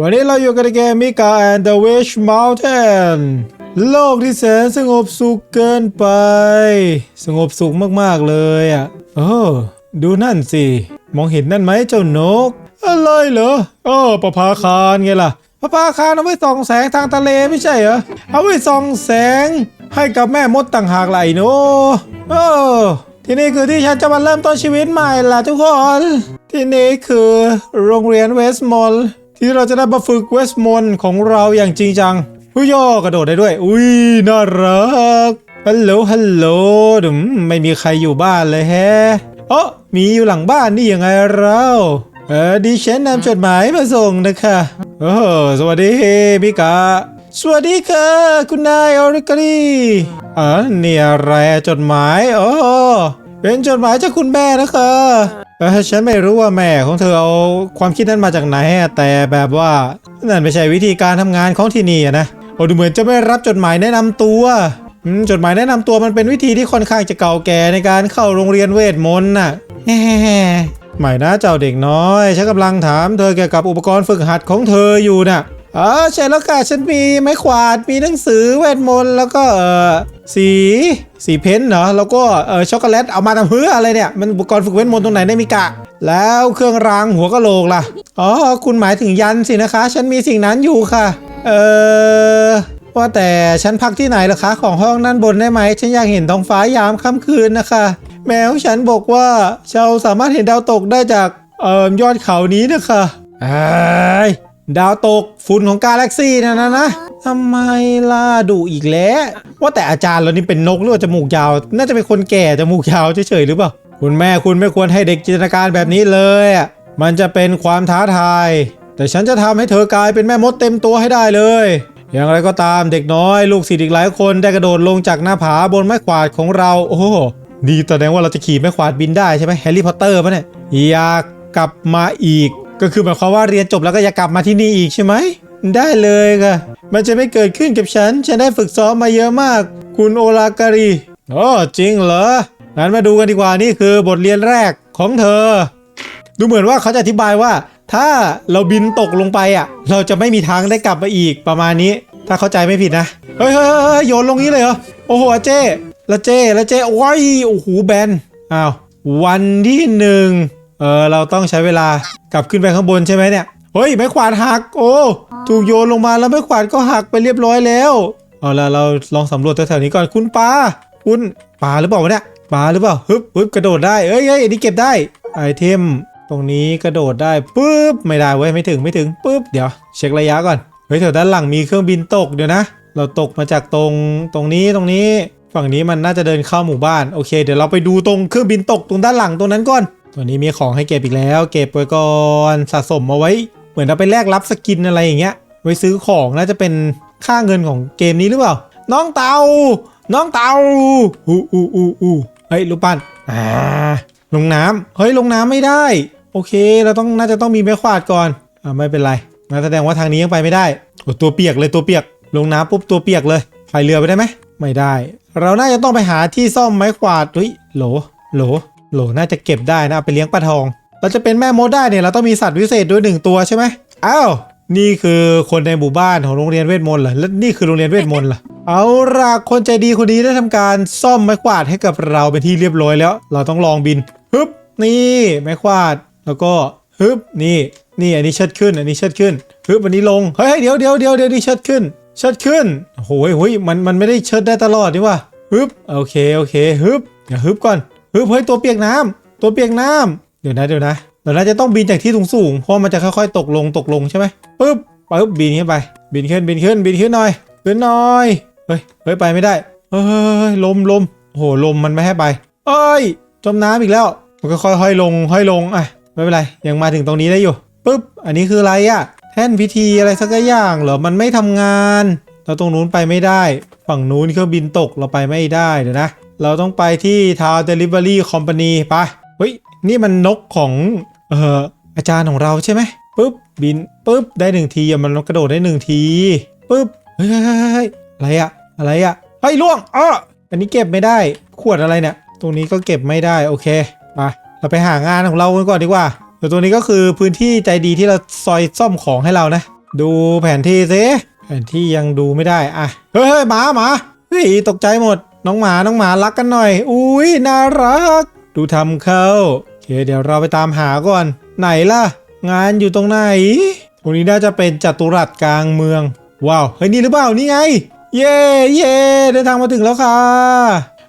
วันนี้เราอยู่กันในเกมมิกา and the Witch Mountain โลกที่แสนสงบสุขเกินไป สงบสุขมากๆเลยอะเออดูนั่นสิ มองเห็นนั่นไหมเจ้านก อะไรเหรออ๋อประภาคารไงล่ะประภาคารเอาไว้ส่องแสงทางทะเลไม่ใช่เหรอ เอาไว้ส่องแสง ให้กับแม่มดต่างหากไหลโนเออที่นี่คือที่ฉันจะมาเริ่มต้นชีวิตใหม่ล่ะทุกคน ที่นี่คือโรงเรียนเวสต์มอลล์ ที่เราจะได้มาฝึกเวสมอลล์ของเราอย่างจริงจังผู้ย่อกระโดดได้ด้วย อุ้ยน่ารักฮัลโหลฮัลโหลดึมไม่มีใครอยู่บ้านเลยแฮะเอ๋อมีอยู่หลังบ้านนี่ยังไงเราเออดิฉันนำจดหมายมาส่งนะคะโอ้สวัสดีมิกาสวัสดีค่ะ คุณนายออริการีอ่านี่อะไรจดหมายโอ้ เป็นจดหมายจากคุณแม่นะคะเออฉันไม่รู้ว่าแม่ของเธอเอาความคิดนั้นมาจากไหนแต่แบบว่านั่นไม่ใช่วิธีการทำงานของที่นี่นะโอ้ดูเหมือนจะไม่รับจดหมายแนะนำตัวจดหมายแนะนำตัวมันเป็นวิธีที่ค่อนข้างจะเก่าแก่ในการเข้าโรงเรียนเวทมนต์น่ะแฮ่ๆไม่นะเจ้าเด็กน้อยฉันกำลังถามเธอเกี่ยวกับอุปกรณ์ฝึกหัดของเธออยู่น่ะ อ๋อใช่แล้วค่ะ ฉันมีไม้ขวาด มีหนังสือเวทมนต์แล้วก็เออสีสีเพ้นท์เหรอแล้วก็เออช็อกโกแลตเอามาทำเพื่ออะไรเนี่ย มันอุปกรณ์ฝึกเวทมนต์ตรงไหนได้มิกะ แล้วเครื่องรางหัวกะโหลกล่ะอ๋อคุณหมายถึงยันสินะคะ ฉันมีสิ่งนั้นอยู่ค่ะ เออว่าแต่ฉันพักที่ไหนล่ะคะ ของห้องด้านบนได้ไหมฉันอยากเห็นท้องฟ้ายามค่ำคืนนะคะ แมวฉันบอกว่าเราสามารถเห็นดาวตกได้จากเอ่อยอดเขานี้นะคะไอ้ย ดาวตกฝุ่นของกาแล็กซี่นะนะนะทำไมล่ะดุอีกแล้ว ว่าแต่อาจารย์เรานี่เป็นนกหรือว่าจมูกยาว น่าจะเป็นคนแก่จมูกยาวเฉยๆหรือเปล่า คุณแม่คุณไม่ควรให้เด็กจินตนาการแบบนี้เลยอะมันจะเป็นความท้าทาย แต่ฉันจะทำให้เธอกลายเป็นแม่มดเต็มตัวให้ได้เลย อย่างไรก็ตามเด็กน้อยลูกศิษย์อีกหลายคนได้กระโดดลงจากหน้าผาบนไม้ขวาดของเรา โอ้โหนี่แสดงว่าเราจะขี่ไม้ขวาดบินได้ใช่ไหมแฮร์รี่พอตเตอร์ปะเนี่ยอยากกลับมาอีก ก็คือหมายความว่าเรียนจบแล้วก็อยากลับมาที่นี่อีกใช่ไหม ได้เลยค่ะ มันจะไม่เกิดขึ้นกับฉัน ฉันได้ฝึกซ้อมมาเยอะมาก คุณโอลาการีอ๋อจริงเหรอ งั้นมาดูกันดีกว่านี่คือบทเรียนแรกของเธอ ดูเหมือนว่าเขาจะอธิบายว่า ถ้าเราบินตกลงไปอะ เราจะไม่มีทางได้กลับมาอีกประมาณนี้ ถ้าเข้าใจไม่ผิดนะ เฮ้ยเฮ้ยเฮ้ยโยนลงนี้เลยเหรอ โอ้โหเจ้ละเจ้ละเจ้โอ้ยโอ้โหแบน อ้าว วันที่หนึ่ง เออเราต้องใช้เวลากลับขึ้นไปข้างบนใช่ไหมเนี่ยเฮ้ยไม้ขวาดหักโอ้ถูกโยนลงมาแล้วไม้ขวาดก็หักไปเรียบร้อยแล้วเอาละเราลองสำรวจแถวๆนี้ก่อนคุณปลาคุณปลาหรือเปล่าวะเนี่ยปลาหรือเปล่าฮึบฮึบกระโดดได้เอ้ยเอ้ยอันนี้เก็บได้ไอเทมตรงนี้กระโดดได้ปุ๊บไม่ได้เว้ยไม่ถึงไม่ถึงปุ๊บเดี๋ยวเช็คระยะก่อนเฮ้ยแถวด้านหลังมีเครื่องบินตกเดี๋ยวนะ เราตกมาจากตรงตรงนี้ตรงนี้ ฝั่งนี้มันน่าจะเดินเข้าหมู่บ้านโอเค เดี๋ยวเราไปดูตรงเครื่องบินตกตรงด้านหลังตรงนั้นก่อน ตัวนี้มีของให้เก็บอีกแล้ว เก็บไว้ก่อนสะสมเอาไว้ เหมือนเราไปแลกรับสกินอะไรอย่างเงี้ย ไว้ซื้อของน่าจะเป็นค่าเงินของเกมนี้หรือเปล่า น้องเตา น้องเตาอู้อู้อู้อู้เฮ้ยลูกปั้นอ่าลงน้ำเฮ้ยลงน้ำไม่ได้ โอเค เราต้องน่าจะต้องมีไม้ขวาดก่อนอ่าไม่เป็นไรงั้นแสดงว่าทางนี้ยังไปไม่ได้โอ้ตัวเปียกเลยตัวเปียก ลงน้ำปุ๊บตัวเปียกเลยพายเรือไปได้ไหมไม่ได้ เราน่าจะต้องไปหาที่ซ่อมไม้ขวาดเฮ้ยโหลโหล โหลน่าจะเก็บได้นะเอาไปเลี้ยงปลาทอง เราจะเป็นแม่มดได้เนี่ยเราต้องมีสัตว์วิเศษด้วยหนึ่งตัวใช่ไหมอ้าวนี่คือคนในหมู่บ้านของโรงเรียนเวทมนต์เหรอและนี่คือโรงเรียนเวทมนต์เหรอเอาล่ะคนใจดีคนนี้ได้ทำการซ่อมไม้ขวาดให้กับเราเป็นที่เรียบร้อยแล้ว เราต้องลองบินฮึบนี่ไม้ขวาดแล้วก็ฮึบนี่นี่อันนี้เชิดขึ้น อันนี้เชิดขึ้นฮึบอันนี้ลงเฮ้ยเดี๋ยวเดี๋ยวเดี๋ยวเดี๋ยวนี่เชิดขึ้น เชิดขึ้นโอ้โหเฮ้ยมันมันไม่ได้เชิดได้ตลอดนี่ว่ะฮึบโอเคโอเคฮึบอย่าฮึบก่อน เฮ้ยตัวเปียกน้ำตัวเปียกน้ำเดี๋ยวนะเดี๋ยวนะเราน่าจะต้องบินจากที่สูงๆเพราะมันจะค่อยๆ ตกลงตกลงใช่ไหมปึ๊บปึ๊บบินขึ้นไป บินขึ้นบินขึ้นบินขึ้นหน่อยขึ้นหน่อยเฮ้ยเฮ้ยไปไม่ได้เฮ้ยลมลมโอ้โหลมมันไม่ให้ไปเอ้ยจมน้ำอีกแล้ว มันก็ค่อยๆลงค่อยลงอะไม่เป็นไรยังมาถึงตรงนี้ได้อยู่ปึ๊บอันนี้คืออะไรอะแท่นพิธีอะไรสักอย่างเหรอมันไม่ทำงาน เราตรงนู้นไปไม่ได้ ฝั่งนู้นเครื่องบินตกเราไปไม่ได้เดี๋ยวนะ เราต้องไปที่ Town Delivery Company ไปเฮ้ย นี่มันนกของเอ่ออาจารย์ของเราใช่ไหมปึ๊บบินปึ๊บได้หนึ่งทีอะมันกระโดดได้หนึ่งทีปึ๊บเฮ้ยเฮ้ยเฮ้ยอะไรอะอะไรอะเฮ้ยล่วงอ้ออันนี้เก็บไม่ได้ขวดอะไรเนี่ย ตรงนี้ก็เก็บไม่ได้โอเคไปเราไปหางานของเรากันก่อนดีกว่าเดี๋ยวตัวนี้ก็คือพื้นที่ใจดีที่เราซอยซ่อมของให้เรานะ ดูแผนที่สิแผนที่ยังดูไม่ได้อะเฮ้ยเฮ้ยหมาหมาเฮ้ยตกใจหมด น้องหมาน้องหมารักกันหน่อย อุ้ยน่ารัก ดูทำเข้าโอเค เดี๋ยวเราไปตามหาก่อน ไหนล่ะ งานอยู่ตรงไหนตรงนี้น่าจะเป็นจัตุรัสกลางเมือง ว้าวเฮ้ยนี่หรือเปล่านี่ไง เย่เย่เดินทางมาถึงแล้วค่ะ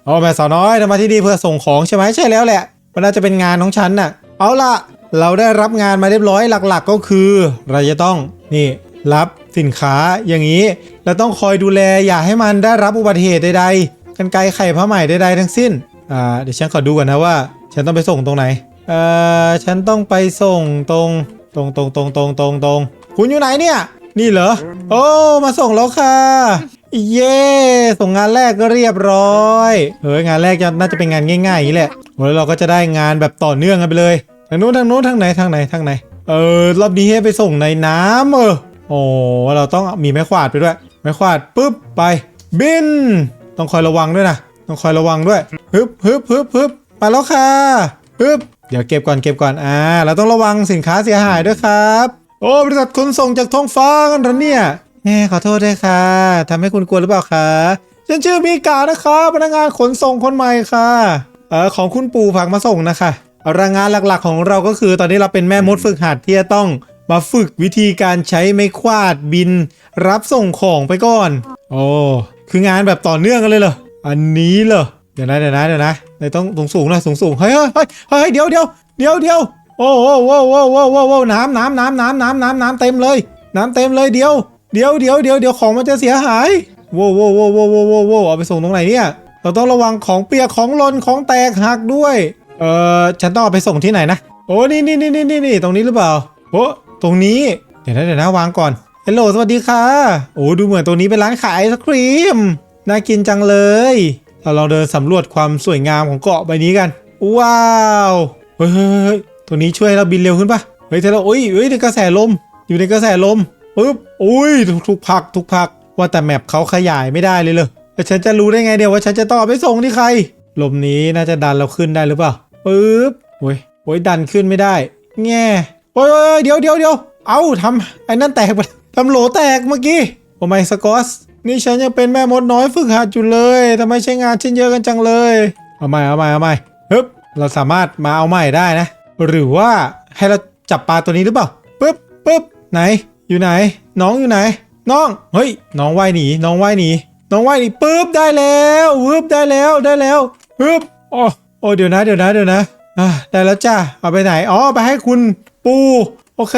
โอ้แม่สาวน้อยทำมาที่นี่เพื่อส่งของใช่ไหมใช่แล้วแหละ มันน่าจะเป็นงานของฉันน่ะ เอาล่ะ เราได้รับงานมาเรียบร้อยหลักๆ ก็คือ เราจะต้องนี่รับสินค้าอย่างนี้เราต้องคอยดูแลอย่าให้มันได้รับอุบัติเหตุใดๆ กันไกรไข่ผ้าใหม่ใดๆทั้งสิ้น อ่า เดี๋ยวฉันขอดูก่อนนะว่า ฉันต้องไปส่งตรงไหน เอ่อ ฉันต้องไปส่งตรง ตรงตรงตรงตรงตรงตรงคุณอยู่ไหนเนี่ย นี่เหรอ โอ้ มาส่งแล้วค่ะ เย้ ส่งงานแรกก็เรียบร้อยเฮ้ยงานแรกจะน่าจะเป็นงานง่ายๆอย่างนี้แหละแล้วเราก็จะได้งานแบบต่อเนื่องกันไปเลย ทางนู้นทางนู้นทางไหนทางไหนทางไหน เออ รอบนี้ให้ไปส่งในน้ำเออ โอ้ เราต้องมีไม้ขวาดไปด้วย ไม้ขวาดปุ๊บไป บิน ต้องคอยระวังด้วยนะต้องคอยระวังด้วยฮึบฮึบฮึบฮึบมาแล้วค่ะฮึบเดี๋ยวเก็บก่อนเก็บก่อนอ่าเราต้องระวังสินค้าเสียหายด้วยครับ โอ้บริษัทขนส่งจากท้องฟ้ากันหรอเนี่ยแหมขอโทษด้วยค่ะทำให้คุณกลัวหรือเปล่าคะฉันชื่อมีกานะคะพนักงานขนส่งคนใหม่ค่ะเออของคุณปู่ฝากมาส่งนะคะเอารายงานหลักๆของเราก็คือ ตอนนี้เราเป็นแม่มดฝึกหัดที่จะต้องมาฝึกวิธีการใช้ไม้ควาดบิน รับส่งของไปก่อน โอ้ คืองานแบบต่อเนื่องกันเลยเหรอ อันนี้เหรอ เดี๋ยวนะเดี๋ยวนะเดี๋ยวนะเดี๋ยวต้องสูงสูงหน่อยสูงสูงเฮ้ยเฮ้ยเฮ้ยเดี๋ยวเดี๋ยวเดี๋ยวเดี๋ยวโอ้โหโอ้โหโอ้โหโอ้โหโอ้โหน้ำน้ำน้ำน้ำน้ำน้ำน้ำเต็มเลย น้ำเต็มเลยเดี๋ยวเดี๋ยวเดี๋ยวเดี๋ยวเดี๋ยวของมันจะเสียหายโว้วโว้วโว้วโว้วโว้วโว้โว้เอาไปส่งตรงไหนเนี่ยเราต้องระวังของเปียกของหล่นของแตกหักด้วยเอ่อฉันต้องเอาไปส่งที่ไหนนะโอ้นี่นี่นี่นี่นี่นี่ตรงนี้หรือเปล่าโอ้ตรงนี้เดี๋ยวนะเดี๋ยวนะวางก่อน ฮัลโหลสวัสดีค่ะ โอ้ดูเหมือนตรงนี้เป็นร้านขายไอศครีม น่ากินจังเลย เราลองเดินสำรวจความสวยงามของเกาะใบนี้กัน ว้าว เฮ้ยเฮ้ยเฮ้ยตัวนี้ช่วยเราบินเร็วขึ้นปะเฮ้ยเธอเราโอ้ยเฮ้ยในกระแสลม อยู่ในกระแสลมปึ๊บอุ้ยถูกถูกผลักถูกผัก ว่าแต่แมปเขาขยายไม่ได้เลยเลยแล้วฉันจะรู้ได้ไงเดี๋ยวว่าฉันจะต้อไปส่งที่ใคร ลมนี้น่าจะดันเราขึ้นได้หรือเปล่าปึ๊บโอ้ยโอ้ยดันขึ้นไม่ได้ แง่โอ้ยโอ้ยเดี๋ยวเดี๋ยวเดี๋ยวเอาทำไอ้นั่นแตกไป ทำโหลแตกเมื่อกี้โอ้ไม่สกอสนี่ฉันยังเป็นแม่มดน้อยฝึกหัดอยู่เลยทำไมใช้งานชิ้นเยอะกันจังเลย เอาใหม่เอาใหม่เอาใหม่ฮึบเราสามารถมาเอาใหม่ได้นะ หรือว่าให้เราจับปลาตัวนี้หรือเปล่าปึ๊บปึ๊บไหน อยู่ไหน น้องอยู่ไหน น้องเฮ้ย น้องว่ายหนีน้องว่ายหนีน้องว่ายหนีปึ๊บได้แล้ววึบได้แล้วได้แล้วปึ๊บโอ้โอ้เดี๋ยวนะเดี๋ยวนะเดี๋ยวนะอะได้แล้วจ้าเอาไปไหนอ๋อไปให้คุณปูโอเค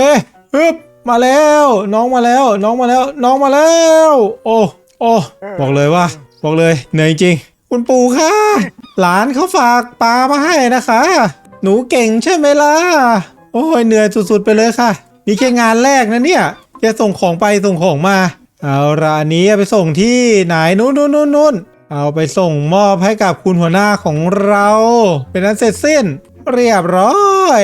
ปึ๊บ มาแล้ว น้องมาแล้ว น้องมาแล้ว น้องมาแล้ว โอ้โอ้บอกเลยว่า บอกเลยเหนื่อยจริง คุณปู่ค่ะ หลานเขาฝากปลามาให้นะคะ หนูเก่งใช่ไหมล่ะ โอ้ยเหนื่อยสุดๆไปเลยค่ะ นี่แค่งานแรกนะเนี่ยแค่ส่งของไปส่งของมา เอาละอันนี้ไปส่งที่ไหนนู้นนู้นนู้นนู้นเอาไปส่งมอบให้กับคุณหัวหน้าของเรา เป็นนั้นเสร็จสิ้น เรียบร้อย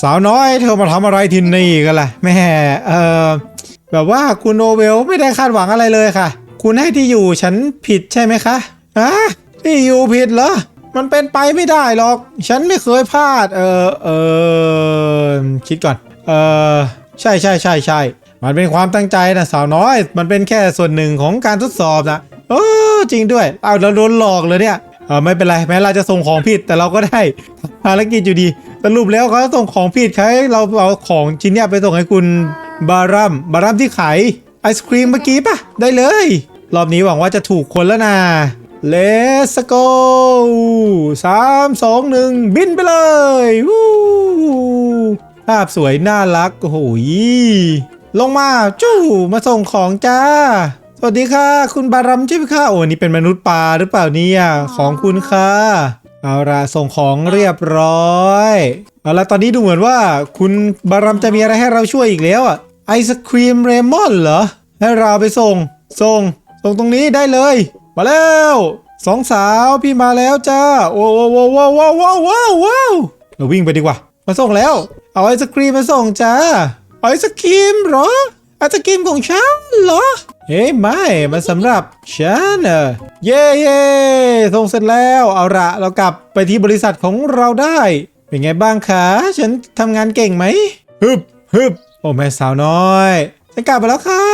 สาวน้อยเธอมาทำอะไรที่นี่กันล่ะแม่เออแบบว่าคุณโนเวลไม่ได้คาดหวังอะไรเลยค่ะ คุณให้ที่อยู่ฉันผิดใช่ไหมคะฮะที่อยู่ผิดเหรอมันเป็นไปไม่ได้หรอก ฉันไม่เคยพลาด เออเออคิดก่อน เออใช่ใช่ใช่ใช่มันเป็นความตั้งใจนะสาวน้อย มันเป็นแค่ส่วนหนึ่งของการทดสอบนะเออจริงด้วย เอาเราโดนหลอกเลยเนี่ย เออไม่เป็นไรแม้เราจะส่งของผิดแต่เราก็ได้ภารกิจอยู่ดี สรุปแล้วเขาส่งของผิดใครเราเอาของชิ้นเนี้ยไปส่งให้คุณบารัมบารัมที่ขายไอศครีมเมื่อกี้ปะได้เลย รอบนี้หวังว่าจะถูกคนแล้วนะ Let's go สามสองหนึ่งบินไปเลยวู้ภาพสวยน่ารักโอ้โหยลงมาจู้มาส่งของจ้า สวัสดีค่ะ คุณบารัมใช่ไหมคะโอ้นี่เป็นมนุษย์ปลาหรือเปล่าเนี่ยของคุณค่ะเอาละส่งของเรียบร้อยเอาละตอนนี้ดูเหมือนว่า คุณบารัมจะมีอะไรให้เราช่วยอีกแล้วอะไอศครีมเรมอนเหรอให้เราไปส่ง ส่ง ส่งตรงนี้ได้เลย มาแล้วสองสาวพี่มาแล้วจ้าโอ้โว้โว้โว้โว้โว้โว้เราวิ่งไปดีกว่า มาส่งแล้ว เอาไอศครีมมาส่งจ้าไอศครีมเหรอไอศครีมของฉันเหรอ เฮ้ยไม่มันสำหรับฉันเออเย่เย่ส่งเสร็จแล้วเอาละเรากลับไปที่บริษัทของเราได้ เป็นไงบ้างคะฉันทำงานเก่งไหมฮึบฮึบโอ้แม่สาวน้อยฉันกลับมาแล้วค่ะ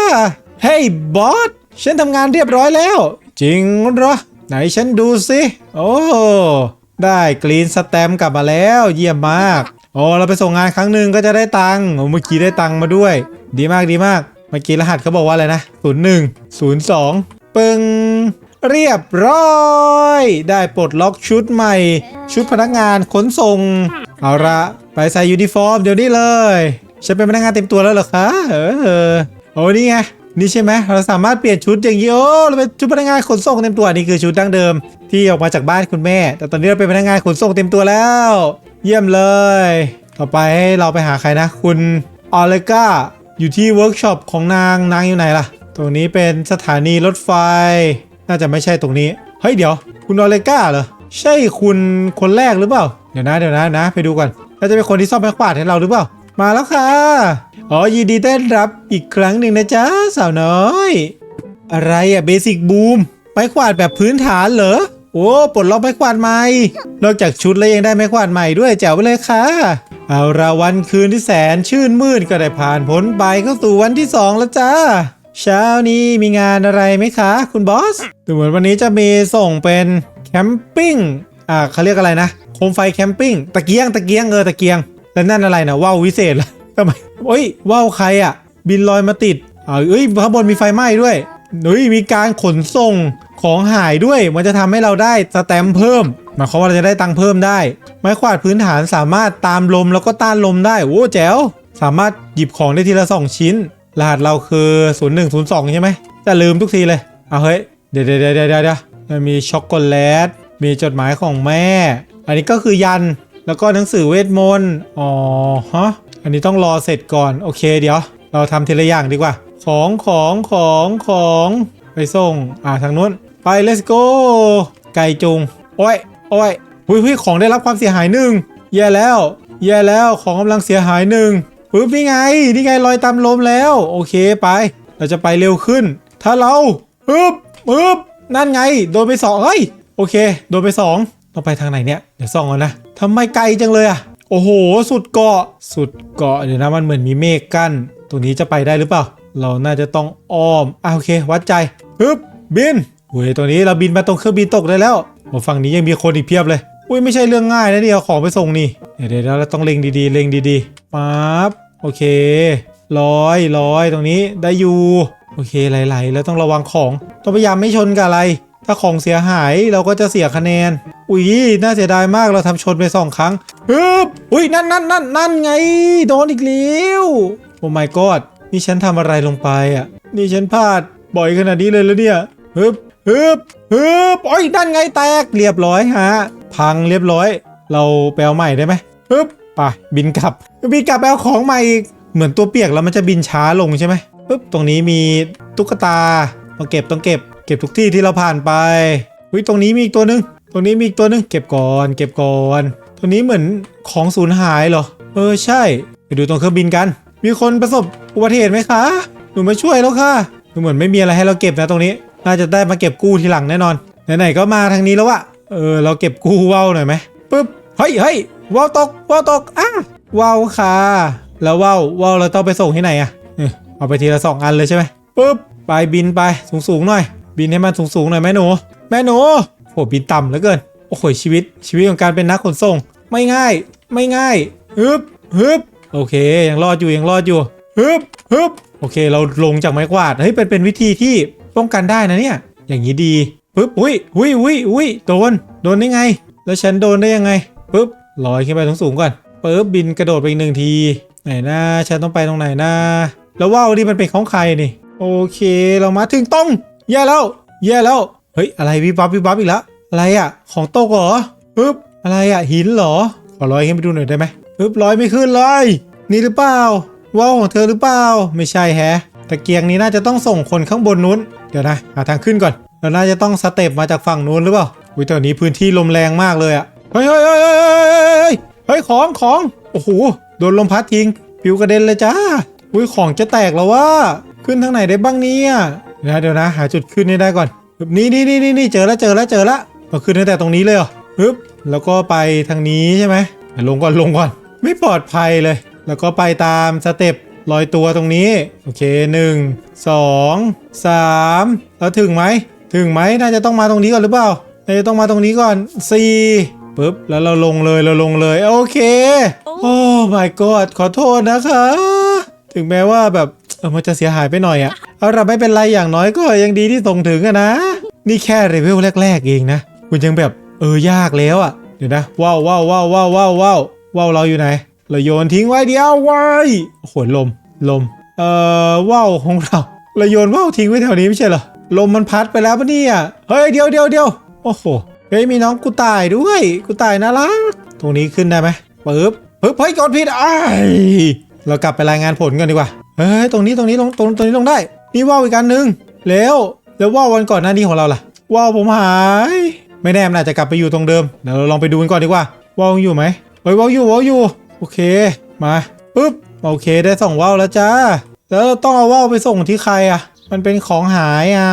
เฮ้ยบอสฉันทำงานเรียบร้อยแล้ว จริงเหรอไหนฉันดูสิโอ้ได้กรีนสแตมกลับมาแล้วเยี่ยมมากโอ้เราไปส่งงานครั้งหนึ่งก็จะได้ตังค์โอ้เมื่อกี้ได้ตังค์มาด้วย ดีมากดีมาก มื่อกี้รหัสเขาบอกว่าอะไรนะ01 02ปึงเรียบร้อย ได้ปลดล็อกชุดใหม่ ชุดพนักงานขนส่ง เอาละไปใส่ยูนิฟอร์มเดี๋ยวนี้เลย ฉันเป็นพนักงานเต็มตัวแล้วเหรอคะ เออโอ้นี่ไงนี่ใช่ไหมเราสามารถเปลี่ยนชุดอย่างนี้โอ้เราเป็นชุดพนักงานขนส่งเต็มตัวนี่คือชุดดั้งเดิม ที่ออกมาจากบ้านคุณแม่ แต่ตอนนี้เราเป็นพนักงานขนส่งเต็มตัวแล้ว เยี่ยมเลย ต่อไปให้เราไปหาใครนะ คุณออเลกา อยู่ที่เวิร์กช็อปของนางนางอยู่ไหนล่ะ ตรงนี้เป็นสถานีรถไฟ น่าจะไม่ใช่ตรงนี้ เฮ้ยเดี๋ยว คุณออเลกาเหรอ ใช่คุณคนแรกหรือเปล่า เดี๋ยวนะเดี๋ยวนะนะ ไปดูก่อนน่าจะเป็นคนที่ซ่อมไม้กวาดให้เราหรือเปล่า มาแล้วค่ะ อ๋อยินดีต้อนรับอีกครั้งหนึ่งนะจ๊ะสาวน้อย อะไรอะเบสิกบูมไม้กวาดแบบพื้นฐานเหรอ โอ้ปลดล็อกไม้กวาดใหม่ นอกจากชุดแล้วยังได้ไม้กวาดใหม่ด้วยแจ๋วไปเลยค่ะ เอาละวันคืนที่แสนชื่นมื่นก็ได้ผ่านพ้นไปเข้าสู่วันที่สองแล้วจ้า เช้านี้มีงานอะไรไหมคะ คุณบอสดูเหมือนวันนี้จะมีส่งเป็นแคมปิ้ง อ่าเขาเรียกอะไรนะ โคมไฟแคมปิ้ง ตะเกียงตะเกียงเออตะเกียง แล้วนั่นอะไรนะว่าววิเศษเหรอทำไมโอ้ยว่าวใครอะบินลอยมาติดอ่าเอ้ยข้างบนมีไฟไหม้ด้วยเฮ้ยมีการขนส่ง ของหายด้วยมันจะทำให้เราได้สแตมเพิ่มหมายความว่าเราจะได้ตังค์เพิ่มได้ ไม้กวาดพื้นฐานสามารถตามลมแล้วก็ต้านลมได้โอ้แจ๋วสามารถหยิบของได้ทีละสองชิ้น รหัสเราคือ 0102 ใช่ไหมจะลืมทุกทีเลยเอาเฮ้ยเดี๋ยวเดี๋ยวเดี๋ยวเดี๋ยวเดี๋ยวมันมีช็อกโกแลตมีจดหมายของแม่ อันนี้ก็คือยันแล้วก็หนังสือเวทมนต์อ๋อฮะอันนี้ต้องรอเสร็จก่อนโอเคเดี๋ยว เราทำทีละอย่างดีกว่า ของของของของไปส่งอ่าทางนู้น ไป let's go ไก่จุง โอ้ย โอ้ยหุยหุยของได้รับความเสียหายหนึ่งแย่แล้ว แย่แล้ว ของกำลังเสียหายหนึ่งปึ๊บนี่ไง นี่ไงลอยตามลมแล้ว โอเคไป เราจะไปเร็วขึ้น ถ้าเราปึ๊บปึ๊บนั่นไง โดนไปสองเฮ้ย โอเค โดนไปสองต้องไปทางไหนเนี่ย เดี๋ยวส่องก่อนนะทำไมไกลจังเลยอะโอ้โห สุดเกาะ สุดเกาะ เดี๋ยวนะ มันเหมือนมีเมฆกั้น ตรงนี้จะไปได้หรือเปล่า เราน่าจะต้องอ้อมอะโอเค วัดใจปึ๊บบิน เว้ยตัวนี้เราบินมาตรงเครื่องบินตกได้แล้วโอ้ฝั่งนี้ยังมีคนอีกเพียบเลย อุ้ยไม่ใช่เรื่องง่ายนะเนี่ยเอาของไปส่งนี่ เดี๋ยวเราต้องเล็งดีๆ เล็งดีๆปั๊บโอเคร้อยร้อยตรงนี้ได้อยู่ โอเคไหลๆแล้วต้องระวังของ ต้องพยายามไม่ชนกับอะไร ถ้าของเสียหายเราก็จะเสียคะแนน อุ้ยน่าเสียดายมากเราทำชนไปสองครั้งฮึบอุ้ยนั่นนั่นนั่นนั่นไงโดนอีกแล้วโอ้ my god นี่ฉันทำอะไรลงไปอะ นี่ฉันพลาดบ่อยขนาดนี้เลยแล้วเนี่ยฮึบ ฮึบฮึบโอ้ยนั่นไงแตกเรียบร้อยฮะ พังเรียบร้อย เราไปเอาใหม่ได้ไหมฮึบไปบินกลับ บินกลับไปเอาของใหม่อีกเหมือนตัวเปียกแล้วมันจะบินช้าลงใช่ไหมปึ๊บตรงนี้มีตุ๊กตาต้องเก็บต้องเก็บ เก็บทุกที่ที่เราผ่านไปอุ้ยตรงนี้มีอีกตัวหนึง ตรงนี้มีอีกตัวหนึง เก็บก่อน เก็บก่อนตรงนี้เหมือนของสูญหายเหรอ เออใช่ ไปดูตรงเครื่องบินกัน มีคนประสบอุบัติเหตุไหมคะ หนูมาช่วยแล้วค่ะดูเหมือนไม่มีอะไรให้เราเก็บนะตรงนี้ น่าจะได้มาเก็บกู้ทีหลังแน่นอนไหนๆก็มาทางนี้แล้วอะเออเราเก็บกู้ว่าวหน่อยไหมปึ๊บเฮ้ยเฮ้ยว่าวตกว่าวตกอะว่าวค่ะแล้วว่าวว่าวเราต้องไปส่งที่ไหนอะเออเอาไปทีละสองอันเลยใช่ไหมปึ๊บไปบินไปสูงๆหน่อย บินให้มันสูงๆหน่อยแม่หนู แม่หนูโหบินต่ำเหลือเกินโอ้โหชีวิตชีวิตของการเป็นนักขนส่ง ไม่ง่าย ไม่ง่ายฮึบฮึบโอเคยังรอดอยู่ยังรอดอยู่ฮึบฮึบโอเค เราลงจากไม้กวาดเฮ้ยเป็นเป็นวิธีที่ ป้องกันได้นะเนี่ย อย่างนี้ดีปึ๊บอุ้ยอุ้ยอุ้ยอุ้ยโดน โดนได้ไง แล้วฉันโดนได้ยังไงปึ๊บลอยขึ้นไปสูงๆก่อนปึ๊บบินกระโดดไปอีกหนึ่งที ไหนนะฉันต้องไปตรงไหนนะแล้วว่าวนี่มันเป็นของใครนี่ โอเคเรามาถึงตรงแย่แล้วแย่แล้ว เฮ้ยอะไรวิบวับวิบวับอีกแล้วอะไรอะของตกเหรอปึ๊บอะไรอะหินเหรอขอลอยขึ้นไปดูหน่อยได้ไหมปึ๊บลอยไม่ขึ้นเลยนี่หรือเปล่าว่าวของเธอหรือเปล่า ไม่ใช่แฮะ ตะเกียงนี้น่าจะต้องส่งคนข้างบนนู้น เดี๋ยวนะหาทางขึ้นก่อนเราน่าจะต้องสเต็ปมาจากฝั่งนู้นหรือเปล่าอุ้ยตอนนี้พื้นที่ลมแรงมากเลยอะเฮ้ยเฮ้ยเฮ้ยเฮ้ยเฮ้ยเฮ้ยเฮ้ยของของโอ้โหโดนลมพัดทิ้งปิวกระเด็นเลยจ้าอุ้ยของจะแตกแล้วว่าขึ้นทางไหนได้บ้างเนี่ยเดี๋ยวนะเดี๋ยวนะ หาจุดขึ้นให้ได้ก่อนนี่นี่นี่นี่เจอแล้วเจอแล้วเจอแล้วเราขึ้นตั้งแต่ตรงนี้เลยเหรอปึ๊บแล้วก็ไปทางนี้ใช่ไหมลงก่อนลงก่อน ไม่ปลอดภัยเลย แล้วก็ไปตามสเต็ป ลอยตัวตรงนี้ โอเคหนึ่งสองสามแล้วถึงไหม ถึงไหมน่าจะต้องมาตรงนี้ก่อนหรือเปล่า น่าจะต้องมาตรงนี้ก่อนสี่ปึ๊บ แล้วเราลงเลยเราลงเลย โอเค โอ้ my god ขอโทษนะคะ ถึงแม้ว่าแบบเออมันจะเสียหายไปหน่อยอะเอาเราไม่เป็นไรอย่างน้อยก็ยังดีที่ส่งถึงอะนะ นี่แค่เลเวลแรก ๆ เองนะ คุณยังแบบเออยากแล้วอะเดี๋ยวนะว้าวว้าวว้าวว้าวว้าวว้าวว้าวเราอยู่ไหน เราโยนทิ้งไว้เดียวไว้โอ้โหลม ลม เอ่อว่าวของเราเราโยนว่าวทิ้งไว้แถวนี้ไม่ใช่เหรอ ลมมันพัดไปแล้วปะเนี่ย เฮ้ยเดียวเดียวเดียวโอ้โห เฮ้ยมีน้องกูตายด้วย กูตายน่ารัก ตรงนี้ขึ้นได้ไหมปึ๊บปึ๊บเฮ้ยกดผิดไอ้เรากลับไปรายงานผลกันดีกว่า เฮ้ยตรงนี้ตรงนี้ลงตรงตรงนี้ลงได้ นี่ว่าวอีกอันหนึ่งแล้วแล้วว่าววันก่อนหน้านี้ของเราล่ะ ว่าวผมหาย ไม่แน่มันอาจจะกลับไปอยู่ตรงเดิม เดี๋ยวเราลองไปดูกันก่อนดีกว่า ว่าวยังอยู่ไหมเฮ้ยว่าวอยู่ว่าวอยู่ โอเค มาปึ๊บโอเคได้ส่งว่าวแล้วจ้า แล้วเราต้องเอาว่าวไปส่งที่ใครอะ มันเป็นของหายอะ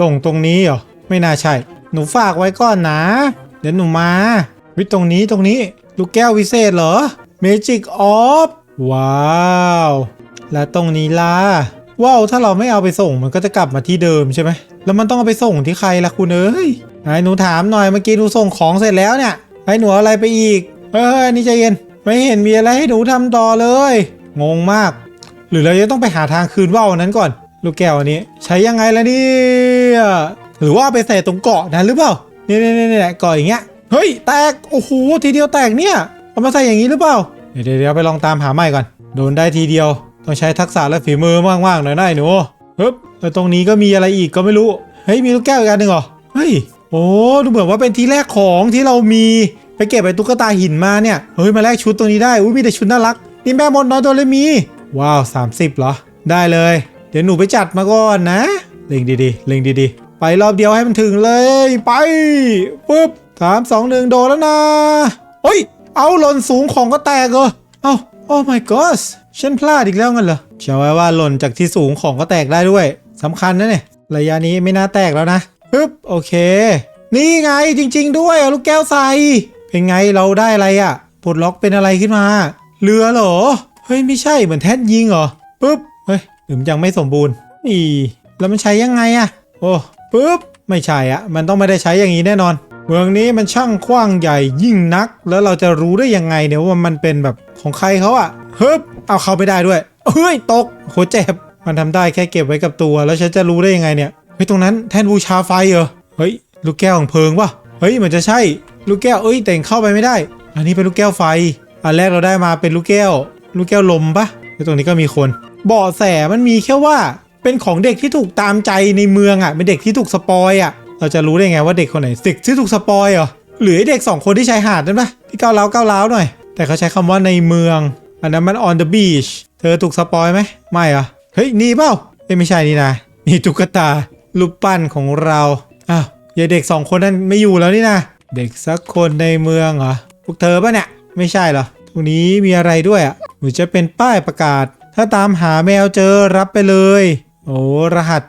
ส่งตรงนี้เหรอ ไม่น่าใช่ หนูฝากไว้ก่อนนะ เดี๋ยวหนูมา วิตรงนี้ตรงนี้ ลูกแก้ววิเศษเหรอ Magic of ว้าว และตรงนี้ล่ะว่าวถ้าเราไม่เอาไปส่งมันก็จะกลับมาที่เดิมใช่ไหม แล้วมันต้องเอาไปส่งที่ใครล่ะคุณเอ้ยไหนหนูถามหน่อยเมื่อกี้หนูส่งของเสร็จแล้วเนี่ยให้หนูอาอะไรไปอีกเฮ้ยนี่ใจเย็น ไม่เห็นมีอะไรให้หนูทำต่อเลย งงมาก หรือเราจะต้องไปหาทางคืนว่าวนั้นก่อน ลูกแก้วอันนี้ ใช้ยังไงล่ะเนี่ยหรือว่าไปใส่ตรงเกาะนั้นหรือเปล่าเนี่ยเนี่ยเนี่ยเกาะอย่างเงี้ยเฮ้ยแตกโอ้โหทีเดียวแตกเนี่ยเอามาใส่อย่างนี้หรือเปล่าเดี๋ยวเดี๋ยวไปลองตามหาใหม่ก่อนโดนได้ทีเดียว ต้องใช้ทักษะและฝีมือมากๆหน่อยหนะไอ้หนูเฮึบแล้วตรงนี้ก็มีอะไรอีกก็ไม่รู้เฮ้ยมีลูกแก้วอีกอันหนึ่งเหรอเฮ้ยโอ้ดูเหมือนว่าเป็นที่แรกของที่เรามี ไปเก็บไอ้ตุ๊กตาหินมาเนี่ย เฮ้ย มาแลกชุดตรงนี้ได้ อุ้ยมีแต่ชุดน่ารัก นี่แม่มดน้อยตัวเลยมี ว้าว 30เหรอ ได้เลย เดี๋ยวหนูไปจัดมาก่อนนะ เล็งดีๆ เล็งดีๆ ไปรอบเดียวให้มันถึงเลย ไปปุ๊บสามสองหนึ่งโดนแล้วนะเฮ้ย เอาหล่นสูงของก็แตกเหรอ เอ้า โอ้ my god ฉันพลาดอีกแล้วงั้นเหรอเชื่อไว้ว่าหล่นจากที่สูงของก็แตกได้ด้วยสำคัญนะเนี่ย ระยะนี้ไม่น่าแตกแล้วนะปึ๊บ โอเค นี่ไงจริง ๆ ด้วยเอาลูกแก้วใส่ เป็นไงเราได้อะไรอะ่ะปลดล็อกเป็นอะไรขึ้นมา เรือเหรอ เฮ้ยไม่ใช่เหมือนแท่นยิงเหรอปึ๊บ เฮ้ยหรือมันยังไม่สมบูรณ์อีแล้วมันใช้ยังไงอะโอ้ปึ๊บ ไม่ใช่อะมันต้องไม่ได้ใช้อย่างนี้แน่นอน เมืองนี้มันช่างกว้างใหญ่ยิ่งนัก แล้วเราจะรู้ได้ยังไงเนี่ยว่ามันเป็นแบบของใครเขาอะฮึบเอาเข้าไปได้ด้วยเฮ้ยตกโหเจ็บ มันทำได้แค่เก็บไว้กับตัว แล้วฉันจะรู้ได้ยังไงเนี่ยเฮ้ยตรงนั้นแท่นบูชาไฟเหรอเฮ้ยลูกแก้วของเพลิงวะเฮ้ยมันจะใช่ ลูกแก้วเอ้ยแต่งเข้าไปไม่ได้ อันนี้เป็นลูกแก้วไฟ อันแรกเราได้มาเป็นลูกแก้ว ลูกแก้วลมปะแล้วตรงนี้ก็มีคนเบาะแสมันมีแค่ว่าเป็นของเด็กที่ถูกตามใจในเมืองอะเป็นเด็กที่ถูกสปอยอะ เราจะรู้ได้ไงว่าเด็กคนไหนสิกที่ถูกสปอยเหรอหรือเด็กสองคนที่ชายหาดนั่นปะที่ก้าวร้าก้าวร้าหน่อย แต่เขาใช้คำว่าในเมือง อันนั้นมัน on the beach เธอถูกสปอยไหมไม่เหรอเฮ้ยนี่เปล่าเอ้ยไม่ใช่นี่นะนี่ตุ๊กตารูปปั้นของเราอ้าวยายเด็กสองคนนั้นไม่อยู่แล้วนี่นะ เด็กสักคนในเมืองเหรอ พวกเธอปะเนี่ย ไม่ใช่เหรอ ตรงนี้มีอะไรด้วยอะเหมือนจะเป็นป้ายประกาศ ถ้าตามหาแมวเจอรับไปเลย โอ้ รหัส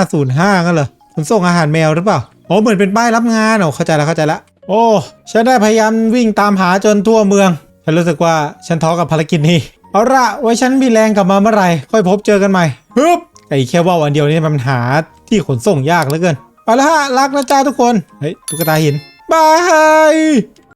5505กันเหรอขนส่งอาหารแมวหรือเปล่าโอ้เหมือนเป็นป้ายรับงานโอ้เข้าใจแล้วเข้าใจแล้วโอ้ ฉันได้พยายามวิ่งตามหาจนทั่วเมือง ฉันรู้สึกว่าฉันท้อกับภารกิจนี้ เอาละไว้ฉันมีแรงกลับมาเมื่อไหร่ ค่อยพบเจอกันใหม่ฮึบไอ้แค่ว่าวันเดียวนี่มันหาที่ขนส่งยากเหลือเกิน ไปแล้วฮะ รักนะจ้าทุกคน เฮ้ย ตุ๊กตาหิน บาย